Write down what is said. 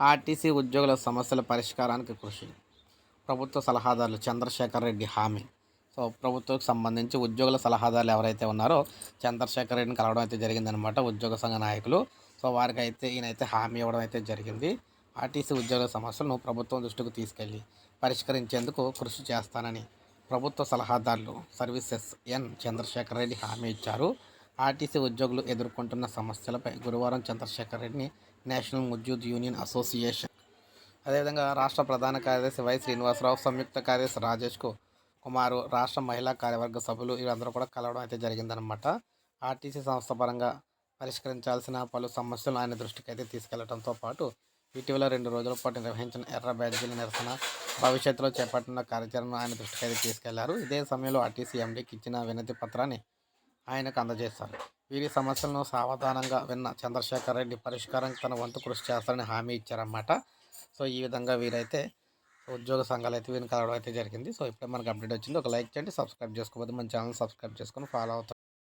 RTC ఉద్యోగుల సమస్యల పరిష్కారానికి కృషి. ప్రభుత్వ సలహాదారులు చంద్రశేఖర్ రెడ్డి హామీ. సో ప్రభుత్వకు సంబంధించి ఉద్యోగుల సలహాదారులు ఎవరైతే ఉన్నారో చంద్రశేఖర్ రెడ్డిని కలవడం అయితే జరిగిందనమాట ఉద్యోగ సంఘ నాయకులు. సో వారికి అయితే ఈయనైతే హామీ ఇవ్వడం అయితే జరిగింది. ఆర్టీసీ ఉద్యోగుల సమస్యలను ప్రభుత్వం దృష్టికి తీసుకెళ్ళి పరిష్కరించేందుకు కృషి చేస్తానని ప్రభుత్వ సలహాదారులు సర్వీసెస్ ఎన్ చంద్రశేఖర్ రెడ్డి హామీ ఇచ్చారు. ఆర్టీసీ ఉద్యోగులు ఎదుర్కొంటున్న సమస్యలపై గురువారం చంద్రశేఖర్ రెడ్డిని నేషనల్ ముద్యూద్ యూనియన్ అసోసియేషన్ అదేవిధంగా రాష్ట్ర ప్రధాన కార్యదర్శి వై శ్రీనివాసరావు సంయుక్త కార్యదర్శి రాజేష్కు కుమారు రాష్ట్ర మహిళా కార్యవర్గ సభ్యులు వీరందరూ కూడా కలవడం అయితే జరిగిందనమాట ఆర్టీసీ సంస్థ పరంగా పరిష్కరించాల్సిన పలు సమస్యలు ఆయన దృష్టికి అయితే తీసుకెళ్ళడంతో పాటు ఇటీవల రెండు రోజుల పాటు నిర్వహించిన ఎర్ర బ్యాడ్జీల నిరసన భవిష్యత్తులో చేపట్టిన కార్యాచరణను ఆయన దృష్టికి అయితే తీసుకెళ్ళారు. ఇదే సమయంలో ఆర్టీసీ ఎండీకి ఇచ్చిన వినతి పత్రాన్ని ఆయనకు అందజేశారు వీరి సమస్యలను సావధానంగా విన్న చంద్రశేఖర్ రెడ్డి పరిష్కారం తన వంతు కృషి చేస్తారని హామీ ఇచ్చారన్నమాట. సో ఈ విధంగా వీరైతే ఉద్యోగ సంఘాలు అయితే వీరిని కలవడం అయితే జరిగింది. సో ఇప్పుడే మనకు అప్డేట్ వచ్చింది. ఒక లైక్ చేయండి సబ్స్క్రైబ్ చేసుకోకపోతే మన ఛానల్ సబ్స్క్రైబ్ చేసుకొని ఫాలో అవుతాం